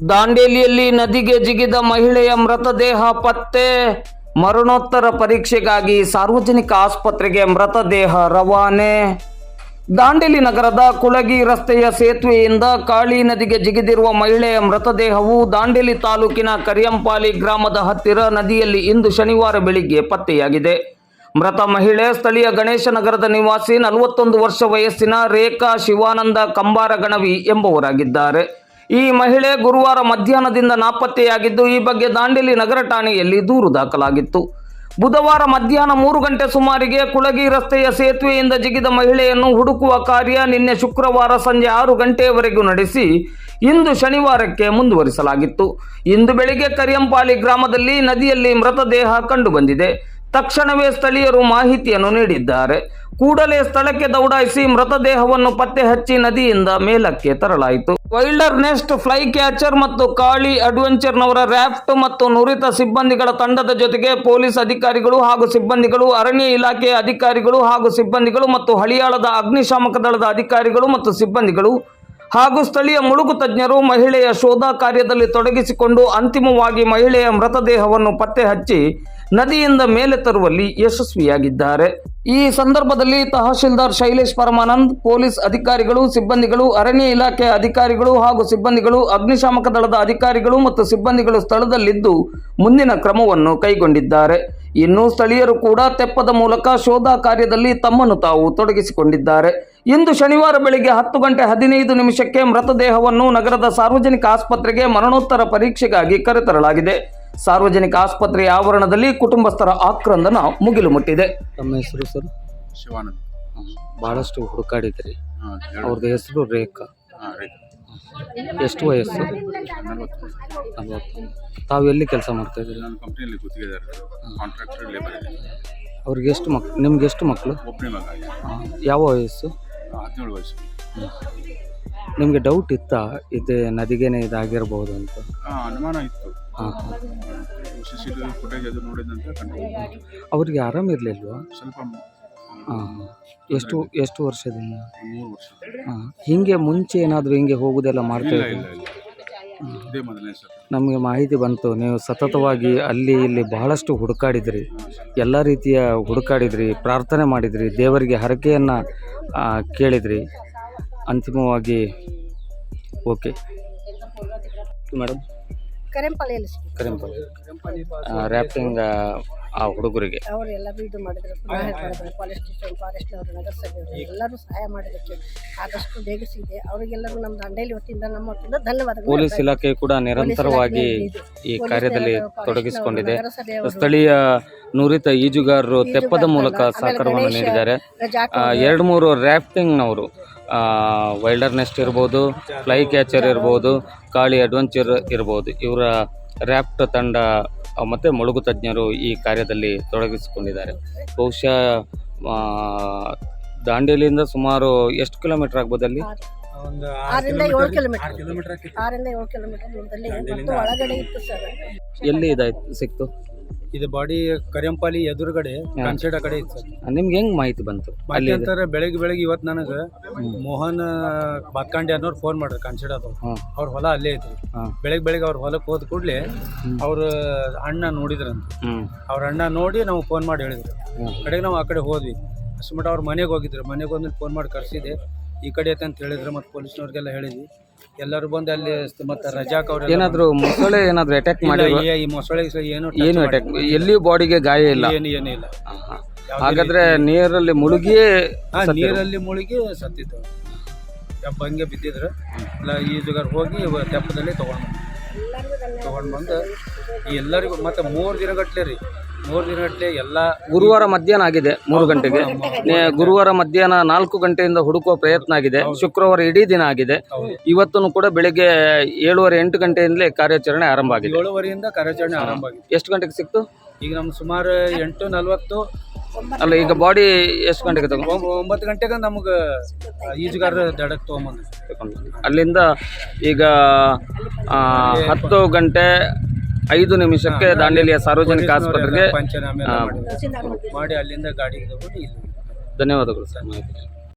ದಾಂಡೇಲಿಯಲ್ಲಿ ನದಿಗೆ ಜಿಗಿದ ಮಹಿಳೆಯ ಮೃತದೇಹ ಪತ್ತೆ. ಮರಣೋತ್ತರ ಪರೀಕ್ಷೆಗಾಗಿ ಸಾರ್ವಜನಿಕ ಆಸ್ಪತ್ರೆಗೆ ಮೃತದೇಹ ರವಾನೆ. ದಾಂಡೇಲಿ ನಗರದ ಕುಳಗಿ ರಸ್ತೆಯ ಸೇತುವೆಯಿಂದ ಕಾಳಿ ನದಿಗೆ ಜಿಗಿದಿರುವ ಮಹಿಳೆಯ ಮೃತದೇಹವು ದಾಂಡೇಲಿ ತಾಲೂಕಿನ ಕರಿಯಂಪಾಲಿ ಗ್ರಾಮದ ಹತ್ತಿರ ನದಿಯಲ್ಲಿ ಇಂದು ಶನಿವಾರ ಬೆಳಿಗ್ಗೆ ಪತ್ತೆಯಾಗಿದೆ. ಮೃತ ಮಹಿಳೆ ಸ್ಥಳೀಯ ಗಣೇಶ ನಗರದ ನಿವಾಸಿ ನಲವತ್ತೊಂದು ವರ್ಷ ವಯಸ್ಸಿನ ರೇಖಾ ಶಿವಾನಂದ ಕಂಬಾರ ಗಣವಿ ಎಂಬುವರಾಗಿದ್ದಾರೆ. ಈ ಮಹಿಳೆ ಗುರುವಾರ ಮಧ್ಯಾಹ್ನದಿಂದ ನಾಪತ್ತೆಯಾಗಿದ್ದು, ಈ ಬಗ್ಗೆ ದಾಂಡೇಲಿ ನಗರ ಠಾಣೆಯಲ್ಲಿ ದೂರು ದಾಖಲಾಗಿತ್ತು. ಬುಧವಾರ ಮಧ್ಯಾಹ್ನ ಮೂರು ಗಂಟೆ ಸುಮಾರಿಗೆ ಕುಳಗಿ ರಸ್ತೆಯ ಸೇತುವೆಯಿಂದ ಜಿಗಿದ ಮಹಿಳೆಯನ್ನು ಹುಡುಕುವ ಕಾರ್ಯ ನಿನ್ನೆ ಶುಕ್ರವಾರ ಸಂಜೆ ಆರು ಗಂಟೆಯವರೆಗೂ ನಡೆಸಿ, ಇಂದು ಶನಿವಾರಕ್ಕೆ ಮುಂದುವರಿಸಲಾಗಿತ್ತು. ಇಂದು ಬೆಳಿಗ್ಗೆ ಕರಿಯಂಪಾಲಿ ಗ್ರಾಮದಲ್ಲಿ ನದಿಯಲ್ಲಿ ಮೃತದೇಹ ಕಂಡುಬಂದಿದೆ. ತಕ್ಷಣವೇ ಸ್ಥಳೀಯರು ಮಾಹಿತಿಯನ್ನು ನೀಡಿದ್ದಾರೆ. ಕೂಡಲೇ ಸ್ಥಳಕ್ಕೆ ದೌಡಾಯಿಸಿ ಮೃತದೇಹವನ್ನು ಪತ್ತೆ ಹಚ್ಚಿ ನದಿಯಿಂದ ಮೇಲಕ್ಕೆ ತರಲಾಯಿತು. ವೈಲ್ಡರ್ ನೆಸ್ಟ್ ಫ್ಲೈ ಕ್ಯಾಚರ್ ಮತ್ತು ಕಾಳಿ ಅಡ್ವೆಂಚರ್ ನವರ ರ್ಯಾಫ್ಟ್ ಮತ್ತು ನುರಿತ ಸಿಬ್ಬಂದಿಗಳ ತಂಡದ ಜೊತೆಗೆ ಪೊಲೀಸ್ ಅಧಿಕಾರಿಗಳು ಹಾಗೂ ಸಿಬ್ಬಂದಿಗಳು, ಅರಣ್ಯ ಇಲಾಖೆಯ ಅಧಿಕಾರಿಗಳು ಹಾಗೂ ಸಿಬ್ಬಂದಿಗಳು ಮತ್ತು ಹಳಿಯಾಳದ ಅಗ್ನಿಶಾಮಕ ದಳದ ಅಧಿಕಾರಿಗಳು ಮತ್ತು ಸಿಬ್ಬಂದಿಗಳು ಹಾಗೂ ಸ್ಥಳೀಯ ಮುಳುಗು ತಜ್ಞರು ಮಹಿಳೆಯ ಶೋಧ ಕಾರ್ಯದಲ್ಲಿ ತೊಡಗಿಸಿಕೊಂಡು ಅಂತಿಮವಾಗಿ ಮಹಿಳೆಯ ಮೃತದೇಹವನ್ನು ಪತ್ತೆ ಹಚ್ಚಿ ನದಿಯಿಂದ ಮೇಲೆ ತರುವಲ್ಲಿ ಯಶಸ್ವಿಯಾಗಿದ್ದಾರೆ. ಈ ಸಂದರ್ಭದಲ್ಲಿ ತಹಶೀಲ್ದಾರ್ ಶೈಲೇಶ್ ಪರಮಾನಂದ್, ಪೊಲೀಸ್ ಅಧಿಕಾರಿಗಳು, ಸಿಬ್ಬಂದಿಗಳು, ಅರಣ್ಯ ಇಲಾಖೆ ಅಧಿಕಾರಿಗಳು ಹಾಗೂ ಸಿಬ್ಬಂದಿಗಳು, ಅಗ್ನಿಶಾಮಕ ದಳದ ಅಧಿಕಾರಿಗಳು ಮತ್ತು ಸಿಬ್ಬಂದಿಗಳು ಸ್ಥಳದಲ್ಲಿದ್ದು ಮುಂದಿನ ಕ್ರಮವನ್ನು ಕೈಗೊಂಡಿದ್ದಾರೆ. ಇನ್ನು ಸ್ಥಳೀಯರು ಕೂಡ ತೆಪ್ಪದ ಮೂಲಕ ಶೋಧ ಕಾರ್ಯದಲ್ಲಿ ತಮ್ಮನ್ನು ತಾವು ತೊಡಗಿಸಿಕೊಂಡಿದ್ದಾರೆ. ಇಂದು ಶನಿವಾರ ಬೆಳಿಗ್ಗೆ ಹತ್ತು ಗಂಟೆ ಹದಿನೈದು ನಿಮಿಷಕ್ಕೆ ಮೃತದೇಹವನ್ನು ನಗರದ ಸಾರ್ವಜನಿಕ ಆಸ್ಪತ್ರೆಗೆ ಮರಣೋತ್ತರ ಪರೀಕ್ಷೆಗಾಗಿ ಕರೆತರಲಾಗಿದೆ. ಸಾರ್ವಜನಿಕ ಆಸ್ಪತ್ರೆಯ ಆವರಣದಲ್ಲಿ ಕುಟುಂಬಸ್ಥರ ಆಕ್ರಂದನ ಮುಗಿಲು ಮುಟ್ಟಿದೆ. ತಮ್ಮ ಹೆಸರು ಸರ್. ಶಿವಾನಂದ್. ಬಹಳಷ್ಟು ಹುಡುಕಾಡಿದ್ರಿ. ಅವ್ರದ್ದು ಹೆಸರು ರೇಖಾ. ಎಷ್ಟು ವಯಸ್ಸು? ತಾವು ಎಲ್ಲಿ ಕೆಲಸ ಮಾಡ್ತಾ ಇದ್ದೀರಿ? ನಾನು ಕಂಪ್ನಿಯಲ್ಲಿ ಗುತ್ತಿಗೆದಾರ ಕಾಂಟ್ರಾಕ್ಟರ್ ಲೇಬರ್ ಅವ್ರಿಗೆ ಎಷ್ಟು ಮಕ್ ನಿಮ್ಗೆ ಎಷ್ಟು ಮಕ್ಕಳು ಒಬ್ಬನೇ ಮಗ ಆ, ಯಾವ ವಯಸ್ಸು? ಹದಿನೇಳು ವಯಸ್ಸು. ನಿಮಗೆ ಡೌಟ್ ಇತ್ತಾ? ಇದೆ ನದಿಗೇನೆ ಇದಾಗಿರ್ಬೋದು ಅಂತ? ಅನುಮಾನ ಇತ್ತು. ಹಾಂ ಹಾಂ. ಸಿ ಸಿ ಟಿ ಫುಟೇಜ್ ಅದು ನೋಡಿದ ಕಂಡು ಅವ್ರಿಗೆ ಆರಾಮಿರ್ಲಿಲ್ವಾ ಸ್ವಲ್ಪ ಹಾಂ ಹಾಂ. ಎಷ್ಟು ಎಷ್ಟು ವರ್ಷದಿಂದ? ಮೂರು ವರ್ಷ. ಹಾಂ. ಹಿಂಗೆ ಮುಂಚೆ ಏನಾದರೂ ಹಿಂಗೆ ಹೋಗುದೆಲ್ಲ ಮಾಡ್ತಾ ಇಲ್ಲ ಇದ್ರು? ಇಲ್ಲ ಇಲ್ಲ. ಇದೇ ಮೊದಲನೇ ಸರ್ ನಮಗೆ ಮಾಹಿತಿ ಬಂತು. ನೀವು ಸತತವಾಗಿ ಅಲ್ಲಿ ಇಲ್ಲಿ ಬಹಳಷ್ಟು ಹುಡುಕಾಡಿದ್ರಿ. ಎಲ್ಲ ರೀತಿಯ ಹುಡುಕಾಡಿದ್ರಿ ಪ್ರಾರ್ಥನೆ ಮಾಡಿದ್ರಿ ದೇವರಿಗೆ ಹರಕೆಯನ್ನು ಕೇಳಿದ್ರಿ. ಅಂತಿಮವಾಗಿ ಓಕೆ. ಮೇಡಮ್ ಕರೆಂಪಾಳಿಯಲ್ಲಿ ಸಿಕ್ಕಿತ್ತು. ಕರಿಂಪಲ್ ರ್ಯಾಪಿಂಗ್ ಆ ಹುಡುಗರಿಗೆ. ಅವರೆಲ್ಲರೂ ಇದು ಮಾಡಿದ್ರು ಪುನಃ ಮಾಡಿದ್ರು ಪೊಲೀಸ್ ಸ್ಟೇಷನ್ ಫಾರೆಸ್ಟ್ನವರು ನಗರಸಭೆಯವರು ಎಲ್ಲರೂ ಸಹಾಯ ಮಾಡಿದ್ದಕ್ಕೆ ಆದಷ್ಟು ಬೇಗ ಸಿಗಿದೆ ಅವರಿಗೆಲ್ಲರೂ ನಮ್ಮ ದಂಡೇಲಿ ವತಿಯಿಂದ ನಮ್ಮ ವತಿಯಿಂದ ಧನ್ಯವಾದಗಳು. ಪೊಲೀಸ್ ಇಲಾಖೆ ಕೂಡ ನಿರಂತರವಾಗಿ ಈ ಕಾರ್ಯದಲ್ಲಿ ತೊಡಗಿಸಿಕೊಂಡಿದೆ. ಸ್ಥಳೀಯ ನುರಿತ ಈಜುಗಾರರು ತೆಪ್ಪದ ಮೂಲಕ ಸಹಕಾರವನ್ನು ನೀಡಿದ್ದಾರೆ. ಎರಡು ಮೂರು ರ್ಯಾಫ್ಟಿಂಗ್ನವರು ವೈಲ್ಡರ್ ನೆಸ್ಟ್ ಇರ್ಬೋದು ಫ್ಲೈ ಕ್ಯಾಚರ್ ಇರ್ಬೋದು ಕಾಳಿ ಅಡ್ವೆಂಚರ್ ಇರ್ಬೋದು. ಇವರ ರ್ಯಾಪ್ಟ್ ತಂಡ ಮತ್ತು ಮುಳುಗು ತಜ್ಞರು ಈ ಕಾರ್ಯದಲ್ಲಿ ತೊಡಗಿಸಿಕೊಂಡಿದ್ದಾರೆ. ಬಹುಶಃ ಆ, ದಾಂಡೇಲಿಯಿಂದ ಸುಮಾರು ಎಷ್ಟು ಕಿಲೋಮೀಟರ್ ಆಗ್ಬೋದು ಅಲ್ಲಿ ಆರಿಂದ ಏಳು ಕಿಲೋಮೀಟರ್ ಆರಿಂದ ಏಳು ಕಿಲೋಮೀಟರ್ ದೂರದಲ್ಲಿ ಮತ್ತು ಒಳಗಡೆ ಇತ್ತು ಸರ್. ಎಲ್ಲಿ ಇದಾಯ್ತು ಸಿಕ್ತು? ಇದು ಬಾಡಿ ಕರಿಯಂಪಾಲಿ ಎದುರುಗಡೆ ಕನ್ಸೆಡ ಕಡೆ ಇತ್ತು ಸರ್. ನಿಮ್ಗೆ ಹೆಂಗ್ ಮಾಹಿತಿ ಬಂತು? ಅಲ್ಲಿ ಅಂತಾರೆ ಬೆಳಗ್ಗೆ ಬೆಳಗ್ಗೆ ಇವತ್ತು ನನಗೆ ಮೋಹನ್ ಬಾತ್ಕಾಂಡಿ ಅನ್ನೋರು ಫೋನ್ ಮಾಡ್ರಿ ಕನ್ಸೆಡ ಅದು ಅವ್ರ ಹೊಲ ಅಲ್ಲೇ ಐತ್ರಿ. ಬೆಳಿಗ್ಗೆ ಬೆಳಗ್ಗೆ ಬೆಳಗ್ಗೆ ಅವ್ರ ಹೊಲಕ್ಕೆ ಹೋದ ಕೂಡಲೇ ಅವ್ರ ಅಣ್ಣ ನೋಡಿದ್ರಂತ. ಅವ್ರ ಅಣ್ಣ ನೋಡಿ ನಾವು ಫೋನ್ ಮಾಡಿ ಹೇಳಿದ್ರು. ಕಡೆಗೆ ನಾವು ಆ ಕಡೆ ಹೋದ್ವಿ. ಅಷ್ಟು ಮಟ್ಟ ಅವ್ರ ಮನೆಗೆ ಹೋಗಿದ್ರು. ಮನೆಗೆ ಹೋದ್ಮೇಲೆ ಫೋನ್ ಮಾಡಿ ಕರ್ಸಿದೆ ಈ ಕಡೆ ಐತೆ ಅಂತ ಹೇಳಿದ್ರು ಮತ್ತು ಪೊಲೀಸ್ನವ್ರಿಗೆಲ್ಲ ಹೇಳಿದ್ವಿ. ಎಲ್ಲರೂ ಬಂದು ಅಲ್ಲಿ ಮತ್ತೆ ರಜಾಕ್ ಅವ್ರ ಏನಾದ್ರು ಮೊಸಳೆ ಏನಾದ್ರು ಅಟ್ಯಾಕ್ ಮಾಡಿ ಈ ಮೊಸಳೆ ಗಿಸಳೆ ಏನು touch ಏನು ಅಟ್ಯಾಕ್ ಎಲ್ಲಿಯೂ ಬಾಡಿಗೆ ಗಾಯ ಇಲ್ಲ. ಏನು ಏನಿಲ್ಲ ಇಲ್ಲ. ಹಾಗಾದ್ರೆ ನೀರಲ್ಲಿ ಮುಳುಗಿ ನೀರಲ್ಲಿ ಮುಳುಗಿ ಸತ್ತಿತ್ತು ಯಪ್ಪ ಹಂಗೆ ಬಿದ್ದಿದ್ರು. ಎಲ್ಲ ಈಜುಗಾರ ಹೋಗಿ ಇವ ತೆಪ್ಪದಲ್ಲಿ ತೊಗೊಂಡು ತೊಗೊಂಡು ಬಂದು ಈ ಎಲ್ಲರಿಗೂ ಮತ್ತೆ ಮೂರು ದಿನಗಟ್ಟಲೆ ರೀ. ಮೂರು ದಿನಗಟ್ಟಲೆ ಎಲ್ಲ ಗುರುವಾರ ಮಧ್ಯಾಹ್ನ ಆಗಿದೆ ಮೂರು ಗಂಟೆಗೆ. ಗುರುವಾರ ಮಧ್ಯಾಹ್ನ ನಾಲ್ಕು ಗಂಟೆಯಿಂದ ಹುಡುಕುವ ಪ್ರಯತ್ನ ಆಗಿದೆ. ಶುಕ್ರವಾರ ಇಡೀ ದಿನ ಆಗಿದೆ. ಇವತ್ತೂ ಕೂಡ ಬೆಳಿಗ್ಗೆ ಏಳುವರೆ ಎಂಟು ಗಂಟೆಯಿಂದಲೇ ಕಾರ್ಯಾಚರಣೆ ಆರಂಭ ಆಗಿದೆ. ಏಳುವರೆಯಿಂದ ಕಾರ್ಯಾಚರಣೆ ಆರಂಭ ಆಗಿದೆ. ಎಷ್ಟು ಗಂಟೆಗೆ ಸಿಕ್ತು? ಈಗ ನಮ್ಮ ಸುಮಾರು ಎಂಟು ನಲ್ವತ್ತು. ಅಲ್ಲ ಈಗ ಬಾಡಿ ಎಷ್ಟು ಗಂಟೆಗೆ ತಗೊಂಡು ಒಂಬ- ಒಂಬತ್ತು ಗಂಟೆಗೆ ನಮಗೆ ಈಜುಗಾರ ದಡಕ್ಕೆ ತೊಗೊಂಬಂದು. ಅಲ್ಲಿಂದ ಈಗ ಆ, ಹತ್ತು ಗಂಟೆ ಐದು ನಿಮಿಷಕ್ಕೆ ದಾಂಡೇಲಿಯ ಸಾರ್ವಜನಿಕ ಆಸ್ಪತ್ರೆಗೆ ಪಂಚನಾಮೆ ಎಲ್ಲ ಆ, ಮಾಡಿ ಅಲ್ಲಿಂದ ಗಾಡಿಗೆ ತಗೊಂಡು ಇಲ್ಲಿ. ಧನ್ಯವಾದಗಳು ಸರ್ ಮಾಹಿತಿ.